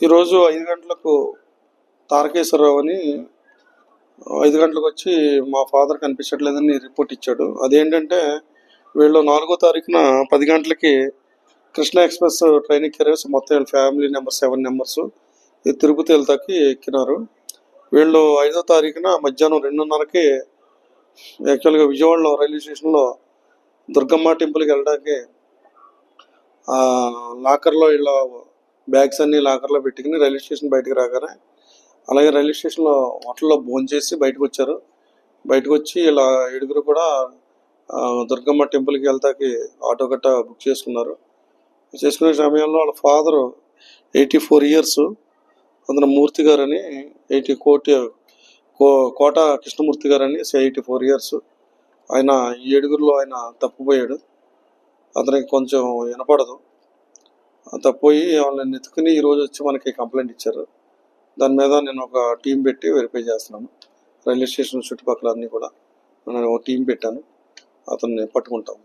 ఈరోజు ఐదు గంటలకు తారకేశ్వరరావు అని ఐదు గంటలకు వచ్చి మా ఫాదర్ కనిపించట్లేదని రిపోర్ట్ ఇచ్చాడు. అదేంటంటే వీళ్ళు నాలుగో తారీఖున పది గంటలకి కృష్ణ ఎక్స్ప్రెస్ ట్రైన్ ఎక్కారు మొత్తం వీళ్ళ family number seven numbers Tirupati వెళ్తాకి ఎక్కినారు. వీళ్ళు ఐదో తారీఖున మధ్యాహ్నం రెండున్నరకి యాక్చువల్గా విజయవాడలో రైల్వే స్టేషన్లో దుర్గమ్మ టెంపుల్కి వెళ్ళడానికి లాకర్లో ఇలా బ్యాగ్స్ అన్ని లాకర్లో పెట్టుకుని రైల్వే స్టేషన్ బయటకు రాగానే అలాగే రైల్వే స్టేషన్లో హోటల్లో భోజనం చేసి బయటకు వచ్చారు. బయటకు వచ్చి ఇలా ఏడుగురు కూడా దుర్గమ్మ టెంపుల్కి వెళ్తాకి ఆటో గట్ట బుక్ చేసుకున్నారు. చేసుకునే సమయంలో వాళ్ళ ఫాదరు ఎయిటీ ఫోర్ ఇయర్స్ అందున మూర్తి గారు అని ఎయిటీ కోటి కో కోట కృష్ణమూర్తి గారు అని ఎయిటీ ఫోర్ ఇయర్స్ ఆయన ఈ ఏడుగురిలో ఆయన తప్పిపోయాడు. అతనికి కొంచెం వినపడదు. తప్పిపోయి వాళ్ళని ఎత్తుకుని ఈరోజు వచ్చి మనకి కంప్లైంట్ ఇచ్చారు. దాని మీద నేను ఒక టీం పెట్టి వెరిఫై చేస్తున్నాను. రైల్వే స్టేషన్ చుట్టుపక్కల అన్నీ కూడా నేను ఒక టీం పెట్టాను. అతన్ని పట్టుకుంటాం